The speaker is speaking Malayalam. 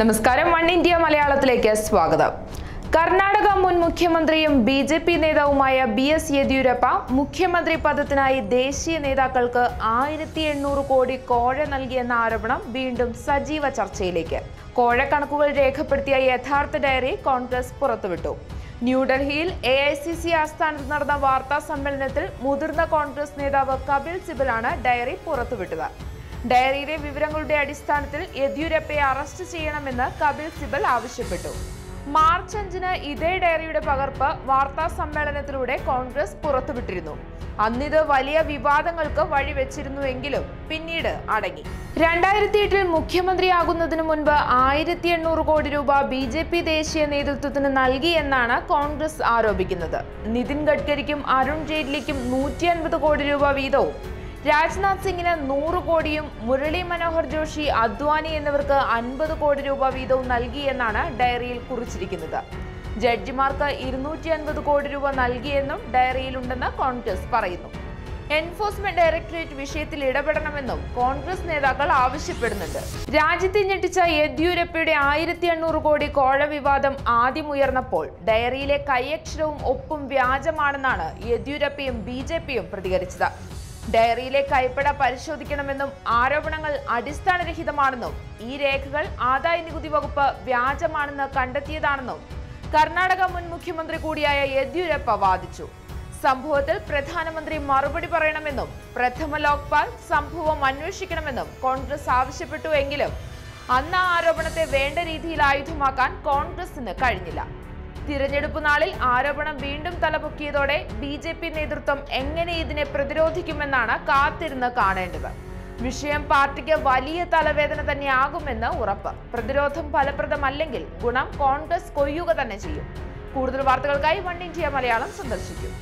നമസ്കാരം. വൺ ഇന്ത്യ മലയാളത്തിലേക്ക് സ്വാഗതം. കർണാടക മുൻ മുഖ്യമന്ത്രിയും ബി ജെ പി നേതാവുമായ ബി എസ് യെദ്യൂരപ്പ മുഖ്യമന്ത്രി പദത്തിനായി ദേശീയ നേതാക്കൾക്ക് ആയിരത്തി എണ്ണൂറ് കോടി കോഴ നൽകിയെന്ന ആരോപണം വീണ്ടും സജീവ ചർച്ചയിലേക്ക്. കോഴ കണക്കുകൾ രേഖപ്പെടുത്തിയ യഥാർത്ഥ ഡയറി കോൺഗ്രസ് പുറത്തുവിട്ടു. ന്യൂഡൽഹിയിൽ എ ഐ സി സി ആസ്ഥാനത്ത് നടന്ന വാർത്താ സമ്മേളനത്തിൽ മുതിർന്ന കോൺഗ്രസ് നേതാവ് കപിൽ സിബലാണ് ഡയറി പുറത്തുവിട്ടത്. ഡയറിയിലെ വിവരങ്ങളുടെ അടിസ്ഥാനത്തിൽ യെദ്യൂരപ്പയെ അറസ്റ്റ് ചെയ്യണമെന്ന് കപിൽ സിബൽ ആവശ്യപ്പെട്ടു. മാർച്ച് അഞ്ചിന് ഇതേ ഡയറിയുടെ പകർപ്പ് വാർത്താ സമ്മേളനത്തിലൂടെ കോൺഗ്രസ് പുറത്തുവിട്ടിരുന്നു. അന്നിത് വലിയ വിവാദങ്ങൾക്ക് വഴിവെച്ചിരുന്നുവെങ്കിലും പിന്നീട് അടങ്ങി. രണ്ടായിരത്തി എട്ടിൽ മുഖ്യമന്ത്രിയാകുന്നതിനു മുൻപ് ആയിരത്തി എണ്ണൂറ് കോടി രൂപ ബി ജെ പി ദേശീയ നേതൃത്വത്തിന് നൽകി എന്നാണ് കോൺഗ്രസ് ആരോപിക്കുന്നത്. നിതിൻ ഗഡ്കരിക്കും അരുൺ ജെയ്റ്റ്ലിക്കും നൂറ്റി അൻപത് കോടി രൂപ വീതവും രാജ്നാഥ് സിംഗിന് നൂറ് കോടിയും മുരളി മനോഹർ ജോഷി അദ്വാനി എന്നിവർക്ക് അൻപത് കോടി രൂപ വീതവും നൽകി എന്നാണ് ഡയറിയിൽ കുറിച്ചിരിക്കുന്നത്. ജഡ്ജിമാർക്ക് ഇരുന്നൂറ്റി അൻപത് കോടി രൂപ നൽകിയെന്നും ഡയറിയിലുണ്ടെന്ന് കോൺഗ്രസ് പറയുന്നു. എൻഫോഴ്സ്മെന്റ് ഡയറക്ടറേറ്റ് വിഷയത്തിൽ ഇടപെടണമെന്നും കോൺഗ്രസ് നേതാക്കൾ ആവശ്യപ്പെടുന്നുണ്ട്. രാജ്യത്തെ ഞെട്ടിച്ച യെദ്യൂരപ്പയുടെ ആയിരത്തി എണ്ണൂറ് കോടി കോഴ വിവാദം ആദ്യം ഉയർന്നപ്പോൾ ഡയറിയിലെ കൈയക്ഷരവും ഒപ്പും വ്യാജമാണെന്നാണ് യെദ്യൂരപ്പയും ബി പ്രതികരിച്ചത്. ഡയറിയിലെ കൈപ്പട പരിശോധിക്കണമെന്നും ആരോപണങ്ങൾ അടിസ്ഥാനരഹിതമാണെന്നും ഈ രേഖകൾ ആദായ നികുതി വകുപ്പ് വ്യാജമാണെന്ന് കണ്ടെത്തിയതാണെന്നും കർണാടക മുൻ മുഖ്യമന്ത്രി കൂടിയായ യെദ്യൂരപ്പ വാദിച്ചു. സംഭവത്തിൽ പ്രധാനമന്ത്രി മറുപടി പറയണമെന്നും പ്രഥമ ലോക്പാൽ സംഭവം അന്വേഷിക്കണമെന്നും കോൺഗ്രസ് ആവശ്യപ്പെട്ടു എങ്കിലും അന്ന് ആരോപണത്തെ വേണ്ട രീതിയിൽ ആയുധമാക്കാൻ കോൺഗ്രസിന് കഴിഞ്ഞില്ല. തിരഞ്ഞെടുപ്പ് നാളിൽ ആരോപണം വീണ്ടും തലപൊക്കിയതോടെ ബി ജെ പി നേതൃത്വം എങ്ങനെ ഇതിനെ പ്രതിരോധിക്കുമെന്നാണ് കാത്തിരുന്ന് കാണേണ്ടത്. വിഷയം പാർട്ടിക്ക് വലിയ തലവേദന തന്നെയാകുമെന്ന് ഉറപ്പ്. പ്രതിരോധം ഫലപ്രദമല്ലെങ്കിൽ ഗുണം കോൺഗ്രസ് കൊയ്യുക തന്നെ ചെയ്യും. കൂടുതൽ വാർത്തകൾക്കായി വൺ ഇന്ത്യ മലയാളം സന്ദർശിക്കും.